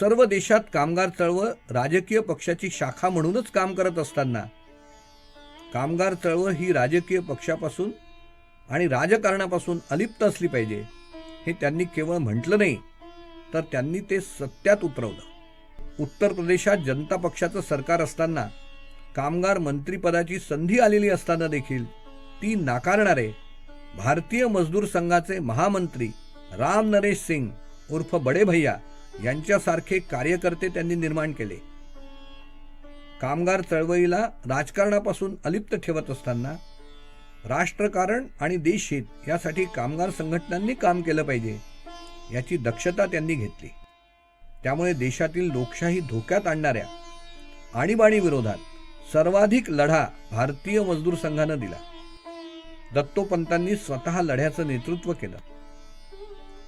सर्व देशात कामगार चळवळ राजकीय पक्षाची शाखा म्हणूनच काम करत असताना. कामगार चळवळ ही राजकीय पक्षापासून आणि राजकारणापासून अलिप्त असली पाहिजे हे त्यांनी केवळ म्हटलं नाही तर त्यांनी ते सत्यात उतरवलं. उत्तर प्रदेशात जनता पक्षाचं सरकार असताना कामगार मंत्रीपदाची संधी आलेली असताना देखील ती नाकारणारे भारतीय मजदूर संघाचे महामंत्री राम नरेश सिंग उर्फ बडे भैया यांच्यासारखे कार्यकर्ते त्यांनी निर्माण केले. कामगार चळवळीला राजकारणापासून अलिप्त ठेवत असताना राष्ट्रकारण आणि देशहित यासाठी कामगार संघटनांनी काम केलं पाहिजे याची दक्षता त्यांनी घेतली. त्यामुळे देशातील लोकशाही धोक्यात आणणाऱ्या आणीबाणीविरोधात सर्वाधिक लढा भारतीय मजदूर संघानं दिला. दत्तोपंतांनी स्वतः लढ्याचं नेतृत्व केलं.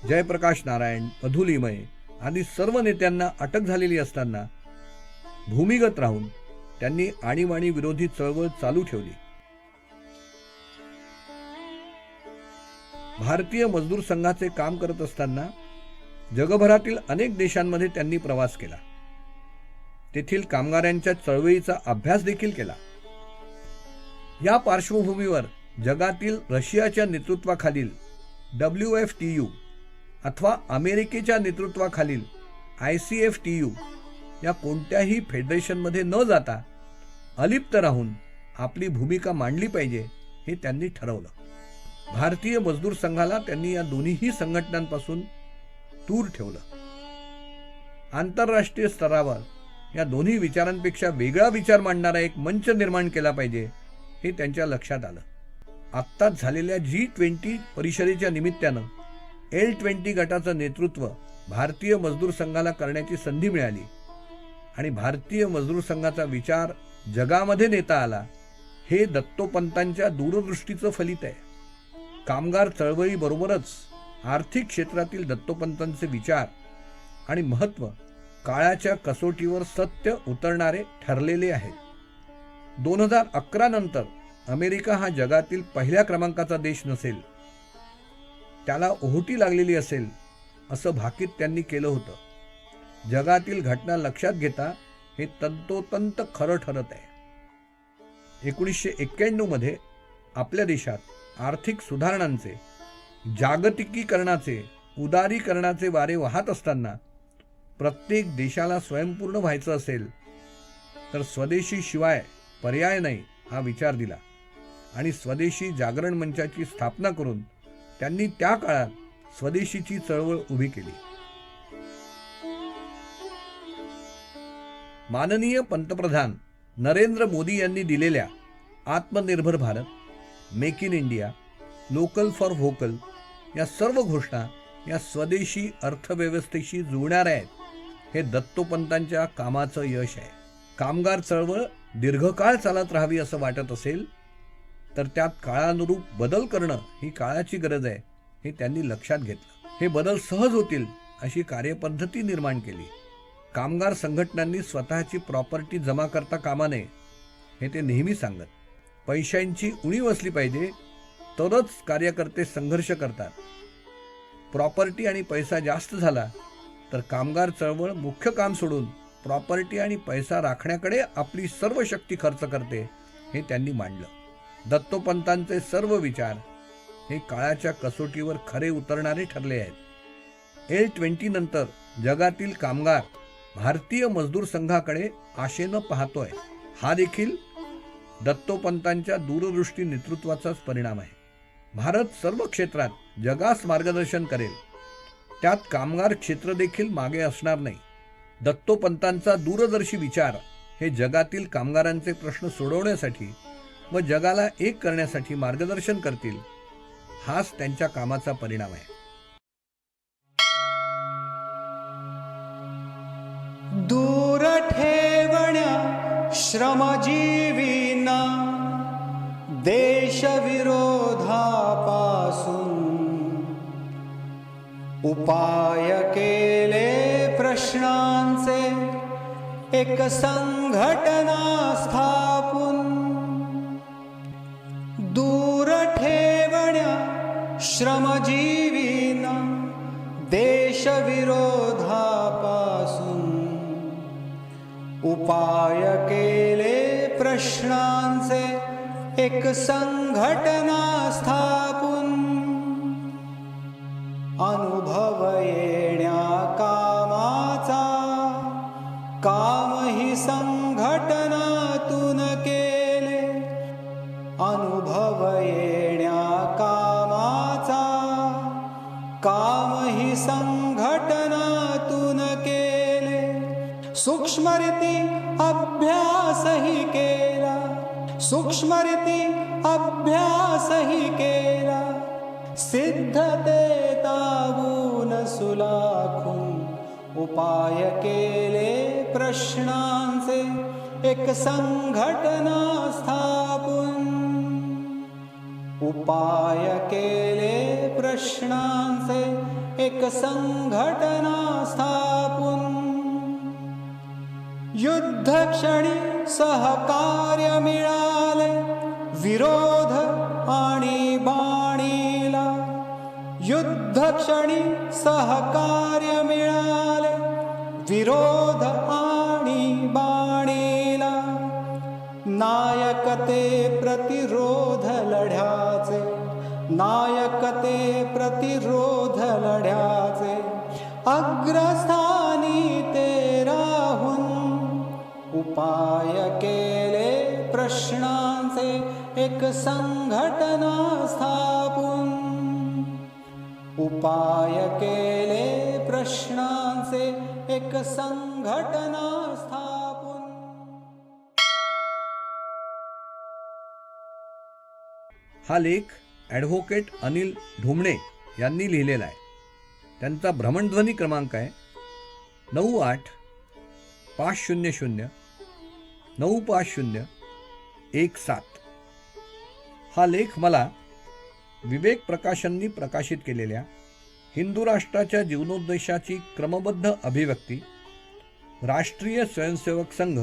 जयप्रकाश नारायण अधुलिमय आदी सर्व नेत्यांना अटक झालेली असताना भूमिगत राहून त्यांनी आणीबाणी विरोधी चळवळ चालू ठेवली. भारतीय मजदूर संघाचे काम करत असताना जगभरातील अनेक देशांमध्ये त्यांनी प्रवास केला. तेथील कामगारांच्या चळवळीचा अभ्यास देखील केला. या पार्श्वभूमीवर जगातील रशियाच्या नेतृत्वाखालील डब्ल्यू एफ टी यू अथवा अमेरिकेच्या नेतृत्वाखालील I C F T U या कोणत्याही फेडरेशनमध्ये न जाता अलिप्त राहून आपली भूमिका मांडली पाहिजे हे त्यांनी ठरवलं. भारतीय मजदूर संघाला त्यांनी या दोन्हीही संघटनांपासून दूर ठेवलं. आंतरराष्ट्रीय स्तरावर या दोन्ही विचारांपेक्षा वेगळा विचार मांडणारा एक मंच निर्माण केला पाहिजे हे त्यांच्या लक्षात आलं. आत्ताच झालेल्या जी ट्वेंटी परिषदेच्या निमित्तानं एल ट्वेंटी गटाचं नेतृत्व भारतीय मजदूर संघाला करण्याची संधी मिळाली. आणि भारतीय मजदूर संघाचा विचार जगामध्ये नेता आला हे दत्तोपंतांच्या दूरदृष्टीचं फलित आहे. कामगार चळवळीबरोबरच आर्थिक क्षेत्रातील दत्तोपंतांचे विचार आणि महत्त्व काळाच्या कसोटीवर सत्य उतरणारे ठरलेले आहेत दोन हजार अकरा नंतर अमेरिका हा जगातील पहिल्या क्रमांकाचा देश नसेल. त्याला ओहोटी लागलेली असेल असं भाकीत त्यांनी केलं होतं. जगातील घटना लक्षात घेता हे तंतोतंत खरं ठरत आहे. एकोणीसशे एक्क्याण्णवमध्ये आपल्या देशात आर्थिक सुधारणांचे जागतिकीकरणाचे उदारीकरणाचे वारे वाहत असताना प्रत्येक देशाला स्वयंपूर्ण व्हायचं असेल तर स्वदेशी शिवाय पर्याय नाही हा विचार दिला. आणि स्वदेशी जागरण मंचाची स्थापना करून त्यांनी त्या काळात स्वदेशीची चळवळ उभी केली. माननीय पंतप्रधान नरेंद्र मोदी यांनी दिलेल्या Atmanirbhar Bharat make in India local for vocal या सर्व घोषणा या स्वदेशी अर्थव्यवस्थेशी जुळणाऱ्या आहेत हे दत्तोपंतांच्या कामाचं यश आहे. कामगार चळवळ दीर्घकाळ चालत राहावी असं वाटत असेल तर त्यात काळानुरूप बदल करणं ही काळाची गरज आहे हे त्यांनी लक्षात घेतलं. हे बदल सहज होतील अशी कार्यपद्धती निर्माण केली. कामगार संघटनांनी स्वतःची प्रॉपर्टी जमा करता कामा नये हे ते नेहमी सांगत. पैशांची उणीव असली पाहिजे तरच कार्यकर्ते संघर्ष करतात. प्रॉपर्टी आणि पैसा जास्त झाला तर कामगार चळवळ मुख्य काम सोडून प्रॉपर्टी आणि पैसा राखण्याकडे आपली सर्व शक्ती खर्च करते हे त्यांनी मांडलं. दत्तोपंतांचे सर्व विचार हे काळाच्या कसोटीवर खरे उतरणारे ठरले आहेत. एल ट्वेंटी नंतर जगातील कामगार भारतीय मजदूर संघाकडे आशेनं पाहतोय. हा देखील दत्तोपंतांच्या दूरदृष्टी नेतृत्वाचाच परिणाम आहे. भारत सर्व क्षेत्रात जगास मार्गदर्शन करेल. त्यात कामगार क्षेत्र देखील मागे असणार नाही. दत्तोपंतांचा दूरदर्शी विचार हे जगातील कामगारांचे प्रश्न सोडवण्यासाठी व जगाला एक करण्यासाठी मार्गदर्शन करतील हाच त्यांच्या कामाचा परिणाम आहे. दूर ठेवण्या श्रमजीवीना देशविरोधापासून. उपाय केले प्रश्नांचे एक संघटना स्थापून. उपाय केले प्रश्नांचे एक संघटना स्थापून. अनुभव सूक्ष्मरीती अभ्यासही केला सूक्ष्मरीती अभ्यासही केला सिद्धते तावून सुलाखून उपाय केले प्रश्नांचे। एक संघटना स्थापून उपाय केले प्रश्नांचे। एक संघटना स्थापून युद्धक्षणी सहकार्य मिळाले. विरोध आणि बाणीला. युद्धक्षणी सहकार्य मिळाले. विरोध आणि बाणीला. नायकते प्रतिरोध लढ्याचे. नायकते प्रतिरोध लढ्याचे. अग्रस्था उपाय केले प्रश्नांचे एक संघटना स्थापून. उपाय केले प्रश्नांचे एक संघटना स्थापून. हा लेख ॲडव्होकेट अनिल ढोमणे यांनी लिहिलेला आहे. त्यांचा भ्रमणध्वनी क्रमांक आहे नऊ आठ पाच शून्य शून्य नऊ पाच शून्य एक सात. हा लेख मला विवेक प्रकाशननी प्रकाशित केलेल्या हिंदू राष्ट्राच्या जीवनोद्देशाची क्रमबद्ध अभिव्यक्ती राष्ट्रीय स्वयंसेवक संघ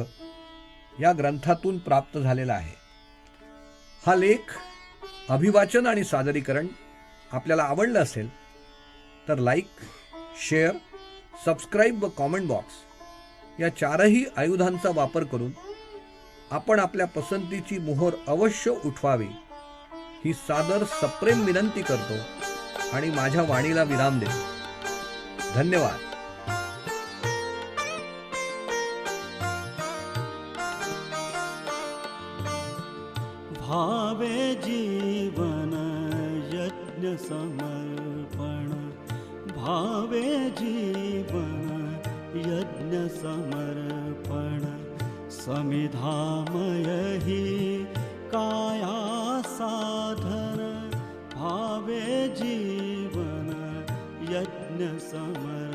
या ग्रंथातून प्राप्त झालेला आहे. हा लेख अभिवाचन आणि सादरीकरण आपल्याला आवडलं असेल तर लाईक शेअर सबस्क्राईब व कॉमेंट बॉक्स या चारही आयुधांचा वापर करून आपण आपल्या पसंतीची मोहर अवश्य उठवावी. ही सादर सप्रेम विनंती करतो आणि माझ्या वाणीला विराम देतो. धन्यवाद. भावे जीवन यज्ञ समर्पण. भावे जीवन यज्ञ समर्पण. समिधामय हि काया साधन भावे जीवन यज्ञ समर।